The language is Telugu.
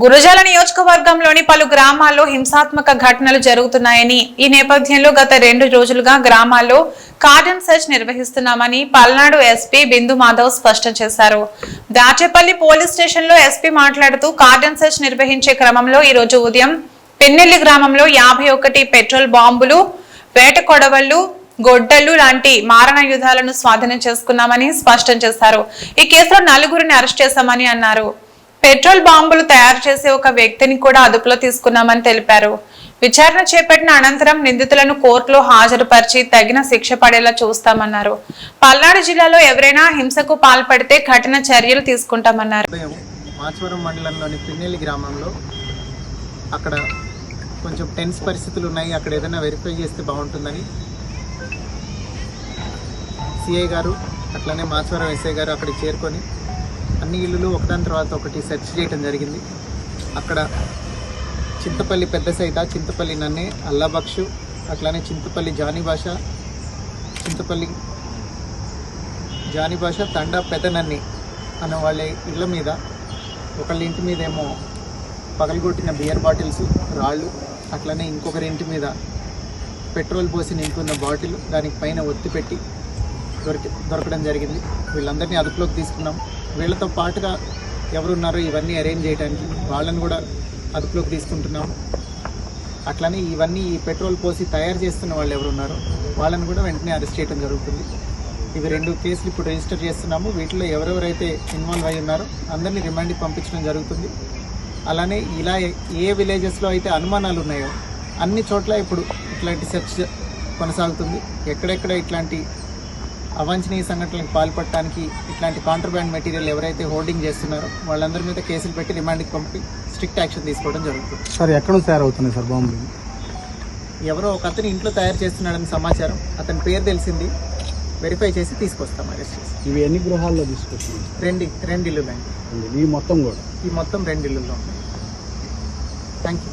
గురజాల నియోజకవర్గంలోని పలు గ్రామాల్లో హింసాత్మక ఘటనలు జరుగుతున్నాయని ఈ నేపథ్యంలో గత రెండు రోజులుగా గ్రామాల్లో కార్డన్ సెర్చ్ నిర్వహిస్తున్నామని పల్నాడు ఎస్పీ బిందు మాధవ్ స్పష్టం చేశారు. దాచేపల్లి పోలీస్ స్టేషన్లో ఎస్పీ మాట్లాడుతూ కార్డన్ సెర్చ్ నిర్వహించే క్రమంలో ఈ రోజు ఉదయం పెన్నెల్లి గ్రామంలో యాభై ఒకటి పెట్రోల్ బాంబులు వేట కొడవళ్ళు గొడ్డలు లాంటి మారణాయుధాలను స్వాధీనం చేసుకున్నామని స్పష్టం చేశారు. ఈ కేసులో నలుగురిని అరెస్ట్ చేశామని అన్నారు. పెట్రోల్ బాంబులు తయారు చేసే ఒక వ్యక్తిని కూడా అదుపులో తీసుకున్నామని తెలిపారు. విచారణ చేపట్టిన అనంతరం నిందితులను కోర్టులో హాజరుపరిచి తగిన శిక్ష పడేలా చూస్తామన్నారు. పల్నాడు జిల్లాలో ఎవరైనా హింసకు పాల్పడితే కఠిన చర్యలు తీసుకుంటామన్నారు. మాచవరం మండలంలోని పిన్నెల్లి గ్రామంలో అక్కడ కొంచెం టెన్స్ పరిస్థితులు ఉన్నాయి. అక్కడ ఏదైనా వెరిఫై చేస్తే బాగుంటుందని సిఐ గారు అట్లనే మాచవరం ఎస్ఐ గారు అక్కడికి చేరుకొని అన్ని ఇల్లులు ఒకదాని తర్వాత ఒకటి సెర్చ్ చేయడం జరిగింది. అక్కడ చింతపల్లి పెద్ద సైత చింతపల్లి నన్నే అల్లాబక్షు అట్లానే చింతపల్లి జానీ భాష చింతపల్లి జానీ భాష తండా పెదనన్ని అనే వాళ్ళ ఇళ్ళ మీద ఒకళ్ళ ఇంటి మీద ఏమో పగలగొట్టిన బియర్ బాటిల్స్ రాళ్ళు అట్లనే ఇంకొకరి ఇంటి మీద పెట్రోల్ పోసి నింపున్న బాటిల్ దానికి పైన ఒత్తి పెట్టి దొరికి దొరకడం జరిగింది. వీళ్ళందరినీ అదుపులోకి తీసుకున్నాం. వీళ్ళతో పాటుగా ఎవరున్నారో ఇవన్నీ అరేంజ్ చేయడానికి వాళ్ళని కూడా అదుపులోకి తీసుకుంటున్నాము అట్లనే ఇవన్నీ ఈ పెట్రోల్ పోసి తయారు చేస్తున్న వాళ్ళు ఎవరున్నారో వాళ్ళని కూడా వెంటనే అరెస్ట్ చేయడం జరుగుతుంది. ఇవి రెండు కేసులు ఇప్పుడు రిజిస్టర్ చేస్తున్నాము. వీటిలో ఎవరెవరైతే ఇన్వాల్వ్ అయి ఉన్నారో అందరినీ రిమాండ్కి పంపించడం జరుగుతుంది. అలానే ఇలా ఏ విలేజెస్లో అయితే అనుమానాలు ఉన్నాయో అన్ని చోట్ల ఇప్పుడు ఇట్లాంటి సెర్చ్ కొనసాగుతుంది. ఎక్కడెక్కడ ఇట్లాంటి అవాంఛనీయ సంఘటనలకు పాల్పడటానికి ఇట్లాంటి కాంట్రబ్యాండ్ మెటీరియల్ ఎవరైతే హోల్డింగ్ చేస్తున్నారో వాళ్ళందరి మీద కేసులు పెట్టి రిమాండ్కి పంపి స్ట్రిక్ట్ యాక్షన్ తీసుకోవడం జరుగుతుంది. సార్ ఎక్కడ తయారవుతున్నాయి సార్ బాంబులు? ఎవరో ఒక అతను ఇంట్లో తయారు చేస్తున్నాడని సమాచారం అతని పేరు తెలిసింది. వెరిఫై చేసి తీసుకొస్తాం అరెస్ట్ చేసి. ఇవి ఎన్ని గృహాల్లో తీసుకొచ్చినాయి? రెండు రెండు ఇల్లులు అండి ఈ మొత్తం కూడా? ఈ మొత్తం రెండు ఇల్లుల్లో ఉన్నాయి. Thank you